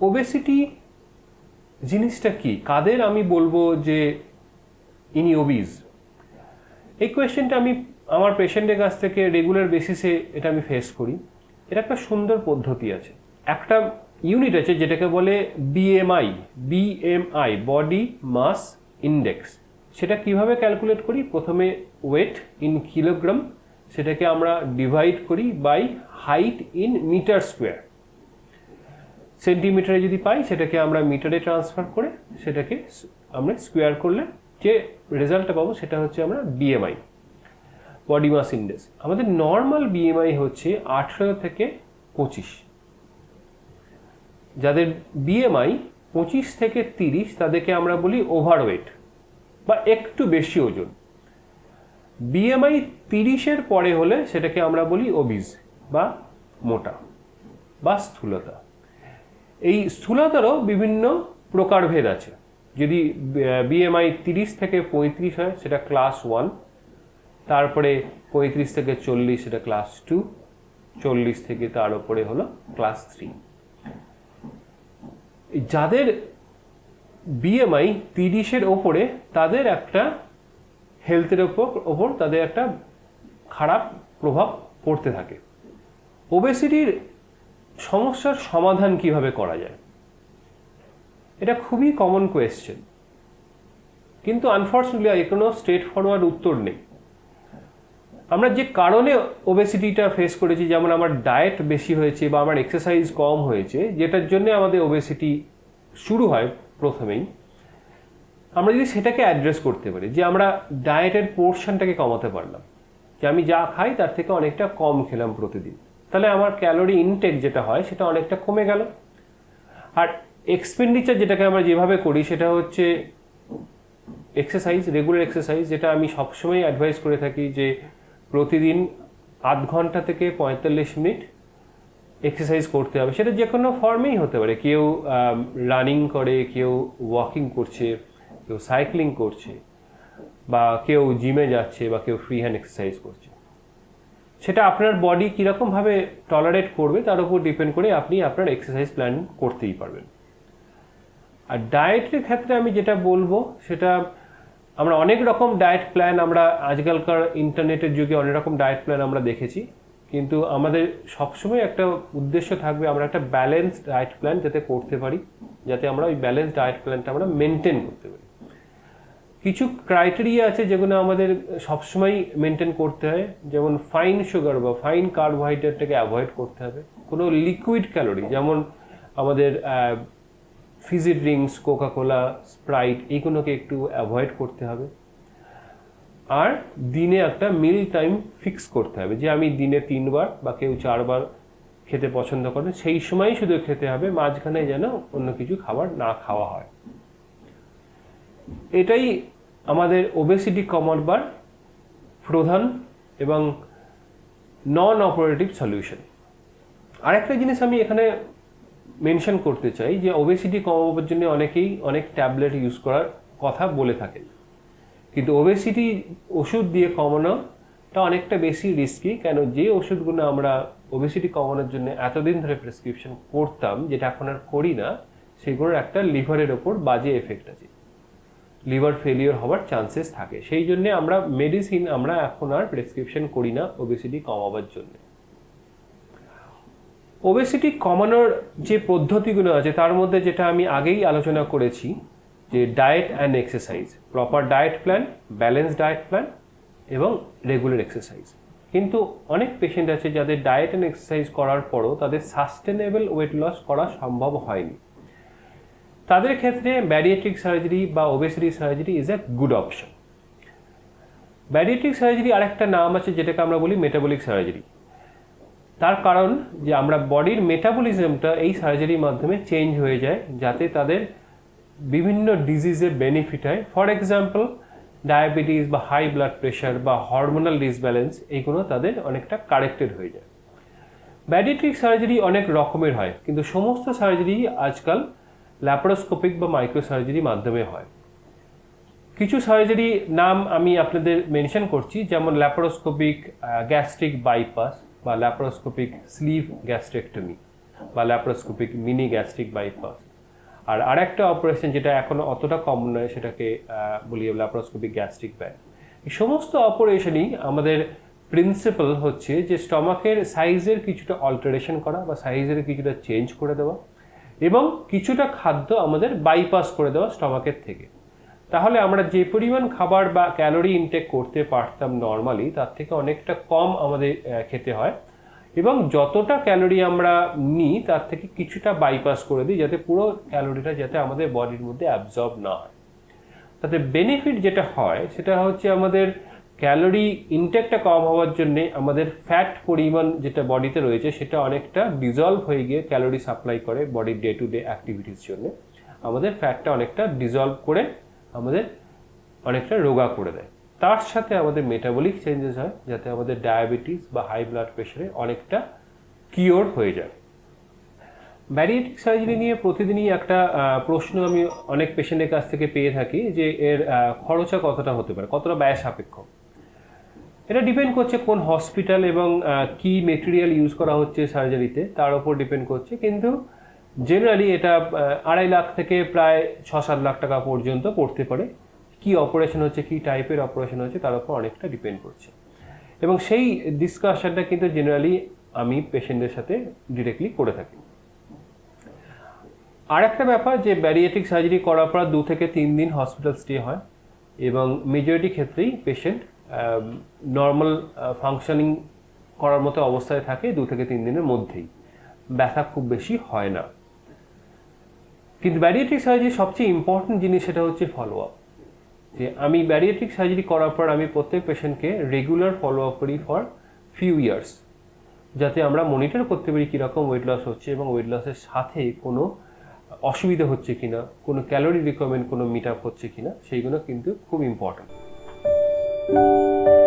Obesity জিনিসটা কি? কাদের আমি বলব যে ইনি ওবিজ এই কোয়েশ্চেনটা আমি আমার পেশেন্টের কাছ থেকে রেগুলার বেসিসে এটা আমি ফেস করি। এটা একটা সুন্দর পদ্ধতি আছে। একটা ইউনিট আছে যেটাকে বলে BMI BMI body mass index সেটা কীভাবে ক্যালকুলেট করি? প্রথমে ওয়েট ইন কিলোগ্রাম সেটাকে আমরা ডিভাইড করি by height in meter square সেন্টিমিটারে যদি পাই, সেটাকে আমরা মিটারে ট্রান্সফার করে সেটাকে আমরা স্কোয়ার করলে যে রেজাল্টটা পাবো সেটা হচ্ছে আমরা বিএমআই বডি মাস ইন্ডেক্স আমাদের নর্মাল বিএমআই হচ্ছে আঠেরো থেকে পঁচিশ। যাদের বিএমআই পঁচিশ থেকে তিরিশ, তাদেরকে আমরা বলি ওভারওয়েট বা একটু বেশি ওজন। বিএমআই তিরিশের পরে হলে সেটাকে আমরা বলি ওবিজ বা মোটা বা স্থূলতা। এই স্থূলতারও বিভিন্ন প্রকারভেদ আছে। যদি বিএমআই তিরিশ থেকে পঁয়ত্রিশ হয়, সেটা ক্লাস ওয়ান তারপরে পঁয়ত্রিশ থেকে চল্লিশ, সেটা ক্লাস টু চল্লিশ থেকে তার উপরে হলো ক্লাস থ্রি যাদের বিএমআই তিরিশের ওপরে, তাদের একটা হেলথের ওপর ওপর তাদের একটা খারাপ প্রভাব পড়তে থাকে। ওবেসিটির সমস্যার সমাধান কীভাবে করা যায়? এটা খুবই কমন কোয়েশ্চেন কিন্তু আনফর্চুনেটলি এর কোনো স্ট্রেট ফরওয়ার্ড উত্তর নেই। আমরা যে কারণে ওবেসিটিটা ফেস করেছি, যেমন আমার ডায়েট বেশি হয়েছে বা আমার এক্সারসাইজ কম হয়েছে, যেটার জন্য আমাদের ওবেসিটি শুরু হয় প্রথমেই, আমরা যদি সেটাকে অ্যাড্রেস করতে পারি, যে আমরা ডায়েটের পোর্শনটাকে কমাতে পারলাম, যে আমি যা খাই তার থেকে অনেকটা কম খেলাম প্রতিদিন। তাহলে আমার ক্যালোরি ইনটেক যেটা হয়, সেটা অনেকটা কমে গেল। আর এক্সপেন্ডিচার যেটাকে আমরা যেভাবে করি, সেটা হচ্ছে এক্সারসাইজ রেগুলার এক্সারসাইজ যেটা আমি সবসময় অ্যাডভাইস করে থাকি যে প্রতিদিন আধ ঘণ্টা থেকে পঁয়তাল্লিশ মিনিট এক্সারসাইজ করতে হবে। সেটা যে কোনো ফর্মেই হতে পারে। কেউ রানিং করে, কেউ ওয়াকিং করছে, কেউ সাইক্লিং করছে, বা কেউ জিমে যাচ্ছে, বা কেউ ফ্রি হ্যান্ড এক্সারসাইজ করছে। সেটা আপনার বডি কীরকমভাবে টলারেট করবে, তার উপর ডিপেন্ড করে আপনি আপনার এক্সারসাইজ প্ল্যান করতেই পারবেন। আর ডায়েটের ক্ষেত্রে আমি যেটা বলব, সেটা আমরা অনেক রকম ডায়েট প্ল্যান আমরা আজকালকার ইন্টারনেটের যুগে অনেক রকম ডায়েট প্ল্যান আমরা দেখেছি। কিন্তু আমাদের সবসময় একটা উদ্দেশ্য থাকবে আমরা একটা ব্যালেন্স ডায়েট প্ল্যান যাতে করতে পারি, যাতে আমরা ওই ব্যালেন্সড ডায়েট প্ল্যানটা আমরা মেনটেন করতে পারি। কিছু ক্রাইটেরিয়া আছে যেগুলো আমাদের সবসময় মেনটেন করতে হয়। যেমন ফাইন সুগার বা ফাইন কার্বোহাইড্রেটটাকে অ্যাভয়েড করতে হবে। কোনো লিকুইড ক্যালোরি যেমন আমাদের ফিজি ড্রিঙ্কস কোকাকোলা স্প্রাইট এইগুলোকে একটু অ্যাভয়েড করতে হবে। আর দিনে একটা মিল টাইম ফিক্স করতে হবে। যে আমি দিনে তিনবার বা কেউ চারবার খেতে পছন্দ করে, সেই সময়ই শুধু খেতে হবে। মাঝখানে যেন অন্য কিছু খাবার না খাওয়া হয়। এটাই আমাদের ওবেসিটি কমাবার প্রধান এবং নন অপারেটিভ সলিউশন আরেকটা জিনিস আমি এখানে মেনশন করতে চাই যে ওবেসিটি কমাবার জন্য অনেকেই অনেক ট্যাবলেট ইউজ করার কথা বলে থাকেন কিন্তু ওবেসিটি ওষুধ দিয়ে কমানোটা অনেকটা বেশি রিস্কি কেন যে ওষুধগুলো আমরা ওবেসিটি কমানোর জন্য এতদিন ধরে প্রেসক্রিপশন করতাম, যেটা এখন আর করি না, সেগুলোর একটা লিভারের ওপর বাজে এফেক্ট আছে। লিভার ফেলিওর হওয়ার চান্সেস থাকে। সেই জন্য আমরা মেডিসিন আমরা এখন আর প্রেসক্রিপশন করি না ওবেসিটি কমাবার জন্য। ওবেসিটি কমানোর যে পদ্ধতিগুলো আছে, তার মধ্যে যেটা আমি আগেই আলোচনা করেছি, যে diet and exercise proper diet plan balance diet plan এবং রেগুলার এক্সারসাইজ কিন্তু অনেক পেশেন্ট আছে যাদের ডায়েট অ্যান্ড এক্সারসাইজ করার পরও তাদের সাস্টেনেবল ওয়েট লস করা সম্ভব হয়নি। তাদের ক্ষেত্রে ব্যারিয়েট্রিক সার্জারি বা obesity surgery is a good option bariatric surgery আরেকটা নাম আছে যেটাকে আমরা বলি মেটাবলিক সার্জারি তার কারণ যে আমরা বডির মেটাবলিজমটা এই সার্জারির মাধ্যমে চেঞ্জ হয়ে যায় যাতে তাদের বিভিন্ন ডিজিজের বেনিফিট হয়। ফর এক্সাম্পল ডায়াবেটিস বা হাই ব্লাড প্রেশার বা হরমোনাল ডিসব্যালেন্স এইগুলো তাদের অনেকটা কারেক্টেড হয়ে যায়। ব্যারিয়েট্রিক সার্জারি অনেক রকমের হয়, কিন্তু সমস্ত সার্জারি আজকাল ল্যাপারোস্কোপিক বা মাইক্রো সার্জারি মাধ্যমে হয়। কিছু সার্জারি নাম আমি আপনাদের মেনশন করছি, যেমন ল্যাপারোস্কোপিক গ্যাস্ট্রিক বাইপাস বা ল্যাপারোস্কোপিক স্লিভ গ্যাস্ট্রেক্টমি বা ল্যাপ্রোস্কোপিক মিনি গ্যাস্ট্রিক বাইপাস আর আরেকটা অপারেশন যেটা এখনও অতটা কমন নয়, সেটাকে বলি ল্যাপ্রোস্কোপিক গ্যাস্ট্রিক ব্যাগ এই সমস্ত অপারেশনই আমাদের প্রিন্সিপাল হচ্ছে যে স্টমাকের সাইজের কিছুটা অল্টারেশন করা বা সাইজের কিছুটা চেঞ্জ করে দেওয়া। এবং কিছুটা খাদ্য আমাদের বাইপাস করে দেওয়া স্টমাকের থেকে। তাহলে আমরা যে পরিমাণ খাবার বা ক্যালোরি ইনটেক করতে পারতাম নর্মালি তার থেকে অনেকটা কম আমাদের খেতে হয়। এবং যতটা ক্যালোরি আমরা নিই, তার থেকে কিছুটা বাইপাস করে দিই, যাতে পুরো ক্যালোরিটা যাতে আমাদের বডির মধ্যে অ্যাবজর্ব না হয়। তাতে বেনিফিট যেটা হয়, সেটা হচ্ছে আমাদের ক্যালোরি ইনটেকটা কম হওয়ার জন্য আমাদের ফ্যাট পরিমাণ যেটা বডিতে রয়েছে, সেটা অনেকটা ডিজলভ হয়ে গিয়ে ক্যালোরি সাপ্লাই করে বডির ডে টু ডে অ্যাক্টিভিটিস জন্য। আমাদের ফ্যাটটা অনেকটা ডিজলভ করে আমাদের অনেকটা রোগা করে দেয়। তার সাথে আমাদের মেটাবলিক চেঞ্জেস হয়, যাতে আমাদের ডায়াবেটিস বা হাই ব্লাড প্রেশারে অনেকটা কিওর হয়ে যায়। ব্যারিয়েটিক সার্জারি নিয়ে প্রতিদিনই একটা প্রশ্ন আমি অনেক পেশেন্টের কাছ থেকে পেয়ে থাকি যে এর খরচা কতটা হতে পারে, কতটা ব্যয় সাপেক্ষ? এটা ডিপেন্ড করছে কোন হসপিটাল এবং কি মেটেরিয়াল ইউজ করা হচ্ছে সার্জারিতে তার উপর ডিপেন্ড করছে। কিন্তু জেনারেলি এটা আড়াই লাখ থেকে প্রায় ছ সাত লাখ টাকা পর্যন্ত পড়তে পারে। কি অপারেশন হচ্ছে, কি টাইপের অপারেশন হচ্ছে, তার উপর অনেকটা ডিপেন্ড করছে। এবং সেই ডিসকাশনটা কিন্তু জেনারেলি আমি পেশেন্টদের সাথে ডিরেক্টলি করে থাকি। আর একটা ব্যাপার, যে ব্যারিয়েটিক সার্জারি করার পর দু থেকে তিন দিন হসপিটাল স্টে হয় এবং মেজরিটি ক্ষেত্রেই পেশেন্ট নর্মাল ফাংশনিং করার মতো অবস্থায় থাকে দু থেকে তিন দিনের মধ্যেই। ব্যথা খুব বেশি হয় না। কিন্তু ব্যারিয়েটিক সার্জারি সবচেয়ে ইম্পর্টেন্ট জিনিস সেটা হচ্ছে ফলো আপ যে আমি ব্যারিয়েট্রিক সার্জারি করার পর আমি প্রত্যেক পেশেন্টকে রেগুলার ফলো আপ করি ফর ফিউ ইয়ার্স যাতে আমরা মনিটর করতে পারি কীরকম ওয়েট লস হচ্ছে এবং ওয়েট লসের সাথে কোনো অসুবিধা হচ্ছে কিনা, কোনো ক্যালোরি রিকোয়ারমেন্ট কোনো মিট আপ হচ্ছে কিনা, সেইগুলো কিন্তু খুব ইম্পর্ট্যান্ট Música